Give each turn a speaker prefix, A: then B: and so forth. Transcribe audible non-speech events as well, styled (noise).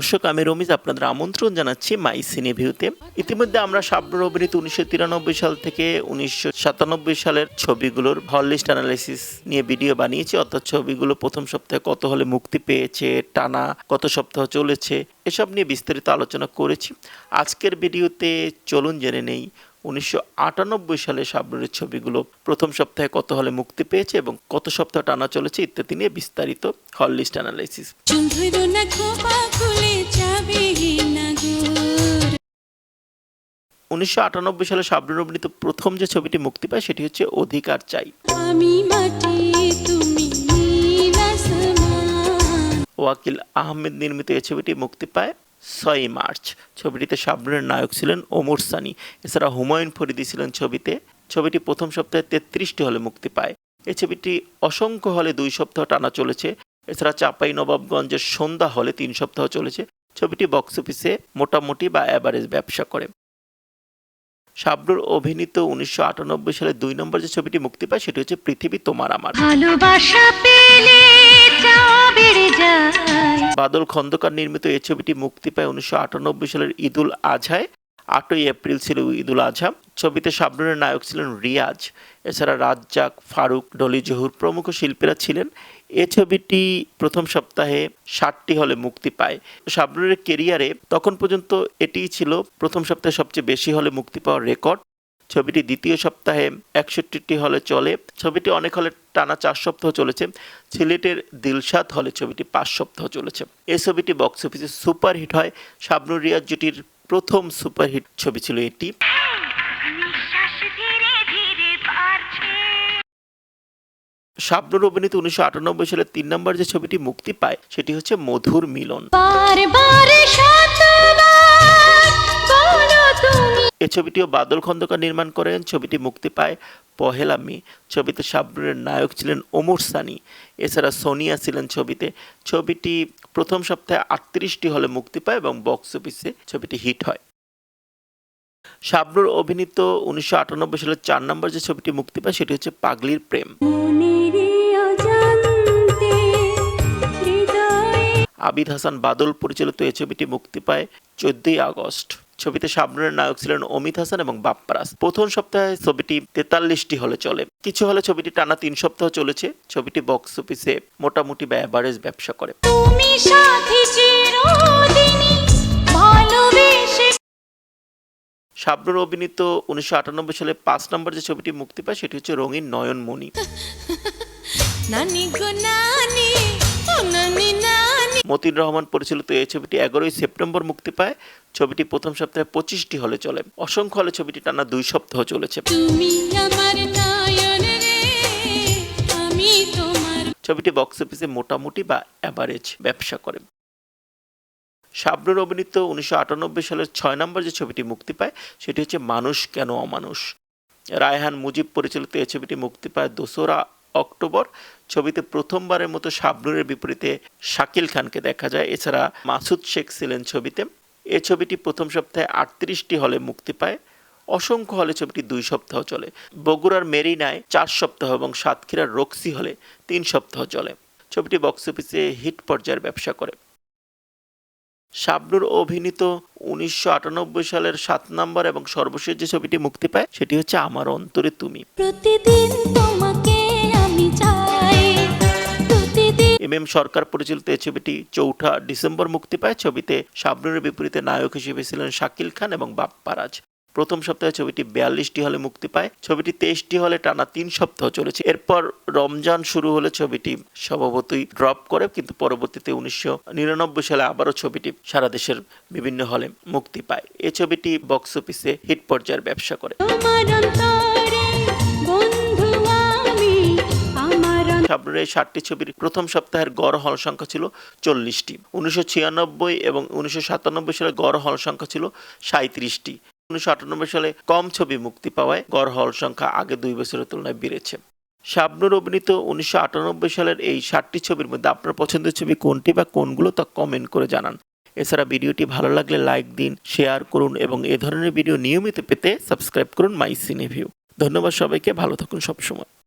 A: দর্শক, আমি রমিজ আপনাদের আমন্ত্রণ জানাচ্ছি মাই সিনে ভিউতে ইতিমধ্যে আমরা শাবনুর অভিনীত উনিশশো তিরানব্বই সাল থেকে উনিশশো সাতানব্বই সালের ছবিগুলোর হল লিস্ট অ্যানালাইসিস নিয়ে ভিডিও বানিয়েছি, অর্থাৎ ছবিগুলো প্রথম সপ্তাহে কত হলে মুক্তি পেয়েছে, টানা কত সপ্তাহ চলেছে, এসব নিয়ে বিস্তারিত আলোচনা করেছি। আজকের ভিডিওতে চলুন জেনে নেই উনিশশো আটানব্বই সালে শাবনুরের ছবিগুলো প্রথম সপ্তাহে কত হলে মুক্তি পেয়েছে এবং কত সপ্তাহ টানা চলেছে ইত্যাদি নিয়ে বিস্তারিত হল লিস্ট অ্যানালাইসিস। উনিশশো আটানব্বই সালে শাবনুর অভিনীত প্রথম যে ছবিটি মুক্তি পায় সেটি হচ্ছে অধিকার চাই।
B: আমি মাটি তুমি
A: ওয়াকিল আহমেদ নির্মিত এই ছবিটি মুক্তি পায়। ছয়ই মার্চ। ছবিটিতে সাবরিনের নায়ক ছিলেন ওমর সানি। এছাড়া হুমায়ুন ফরিদি ছিলেন ছবিতে। ছবিটি প্রথম সপ্তাহে তেত্রিশটি হলে মুক্তি পায়। এই ছবিটি অসংখ্য হলে দুই সপ্তাহ টানা চলেছে। এছাড়া চাপাই নবাবগঞ্জের সন্ধ্যা হলে তিন সপ্তাহ চলেছে। ছবিটি বক্স অফিসে মোটামুটি বা অ্যাভারেজ ব্যবসা করে। শাবনুর অভিনীত উনিশশো আটানব্বই সালে দুই নম্বর যে ছবিটি মুক্তি পায় সেটি হচ্ছে পৃথিবী তোমার আমার।
B: ভালোবাসা পেলে
A: বাদল খন্দকার নির্মিত এই ছবিটি মুক্তি পায় উনিশশো আটানব্বই সালের ঈদুল আজহায়। আটই এপ্রিল ছিল ঈদুল আজহা। ছবিতে শাবনুরের নায়ক ছিলেন রিয়াজ। এছাড়া রাজ্জাক, ফারুক, ডলি জহুর প্রমুখ শিল্পীরা ছিলেন। এ ছবিটি প্রথম সপ্তাহে ষাটটি হলে মুক্তি পায়। শাবনুরের কেরিয়ারে তখন পর্যন্ত এটিই ছিল প্রথম সপ্তাহে সবচেয়ে বেশি হলে মুক্তি পাওয়ার রেকর্ড। ছবিটি দ্বিতীয় সপ্তাহে একষট্টিটি হলে চলে। ছবিটি অনেক হলে টানা চার সপ্তাহ চলেছে। সিলেটের দিলশাদ হলে ছবিটি পাঁচ সপ্তাহ চলেছে। এই ছবিটি বক্স অফিসে সুপারহিট হয়। শাবনুর রিয়াজ জুটির প্রথম সুপারহিট ছবি ছিল এটি। শাবনুর অভিনীত উনিশশো আটানব্বই সালে তিন নম্বর যে ছবিটি মুক্তি পায়, সেটি হচ্ছে মধুর মিলন। এ ছবিটিও বাদল খন্দকার নির্মাণ করেন ছবিটি মুক্তি পায় পহেলা মে। ছবিতে শাবনুরের নায়ক ছিলেন ওমর সানি এছাড়া সোনিয়া ছিলেন ছবিতে। ছবিটি প্রথম সপ্তাহে আটত্রিশটি হলে মুক্তি পায় এবং বক্স অফিসে ছবিটি হিট হয়। শাবনুর অভিনীত উনিশশো আটানব্বই সালের চার নম্বর যে ছবিটি মুক্তি পায় সেটি হচ্ছে পাগলির প্রেম। আবিদ হাসান বাদল পরিচালিত এই ছবিটি মুক্তি পায় চোদ্দই আগস্ট। ছবিতে শাবনুরের নায়ক ছিলেন অমিত হাসান এবং বাপ্পারাস প্রথম সপ্তাহে ছবিটি তেতাল্লিশটি হলে চলে। কিছু হলে ছবিটি টানা তিন সপ্তাহ চলেছে। ছবিটি বক্স অফিসে মোটামুটি বা অ্যাভারেজ ব্যবসা করে। শাবনুর অভিনীত উনিশশো আটানব্বই সালে পাঁচ নম্বর যে ছবিটি মুক্তি পায় সেটি হচ্ছে রঙিন নয়নমণি। (laughs)
B: নানি গো নানি।
A: মতিন রহমান পরিচালিত এই ছবিটি এগারোই সেপ্টেম্বর মুক্তি পায়। ছবিটি প্রথম সপ্তাহে পঁচিশটি হলে চলে। অসংখ্য হলে ছবিটি টানা দুই সপ্তাহ চলেছে। ছবিটি বক্স অফিসে মোটামুটি বা অ্যাভারেজ ব্যবসা করে। শাবনুর অভিনীত উনিশশো আটানব্বই সালের ছয় নম্বর যে ছবিটি মুক্তি পায় সেটি হচ্ছে মানুষ কেন অমানুষ। রায়হান মুজিব পরিচালিত এই ছবিটি মুক্তি পায় দোসরা অক্টোবর। ছবিতে প্রথমবারের মতো শাবনুরের বিপরীতে শাকিল খানকে দেখা যায়। এছাড়া মাসুদ শেখ ছিলেন ছবিতে। এ ছবিটি প্রথম সপ্তাহে আটত্রিশটি হলে মুক্তি পায়। অসংখ্য হলে ছবিটি দুই সপ্তাহ চলে। বগুড়ার মেরিনায় চার সপ্তাহ এবং সাতক্ষীরার রক্সি হলে তিন সপ্তাহ চলে। ছবিটি বক্স অফিসে হিট পর্যায়ের ব্যবসা করে। শাবনুর অভিনীত উনিশশো আটানব্বই সালের সাত নম্বর এবং সর্বশেষ যে ছবিটি মুক্তি পায়, সেটি হচ্ছে আমার অন্তরে তুমি।
B: প্রতিদিন তোমাকে
A: এম এম সরকার পরিচালিত এই ছবিটি চৌঠা ডিসেম্বর মুক্তি পায়। ছবিতে শাবনুরের বিপরীতে নায়ক হিসেবে ছিলেন শাকিল খান এবং বাপ্পারাজ প্রথম সপ্তাহে ছবিটি বিয়াল্লিশটি হলে মুক্তি পায়। ছবিটি তেইশটি হলে টানা তিন সপ্তাহ চলেছে। এরপর রমজান শুরু হলে ছবিটি স্বভাবতই ড্রপ করে, কিন্তু পরবর্তীতে উনিশশো নিরানব্বই সালে আবারও ছবিটি সারা দেশের বিভিন্ন হলে মুক্তি পায়। এ ছবিটি বক্স অফিসে হিট পর্যায়ের ব্যবসা করে। এই ষাটটি ছবির প্রথম সপ্তাহের গড় হল সংখ্যা ছিল চল্লিশটি। উনিশশো ছিয়ানব্বই এবং উনিশশো সাতানব্বই সালে গড় হল সংখ্যা ছিল সাঁত্রিশটি উনিশশো আটানব্বই সালে কম ছবি মুক্তি পাওয়ায় গড় হল সংখ্যা আগে দুই বছরের তুলনায় বেড়েছে। শাবনুর অভিনীত উনিশশো আটানব্বই সালের এই ষাটটি ছবির মধ্যে আপনার পছন্দের ছবি কোনটি বা কোনগুলো তা কমেন্ট করে জানান। এছাড়া ভিডিওটি ভালো লাগলে লাইক দিন শেয়ার করুন এবং এ ধরনের ভিডিও নিয়মিত পেতে সাবস্ক্রাইব করুন মাই সিনে ভিউ ধন্যবাদ সবাইকে, ভালো থাকুন সবসময়।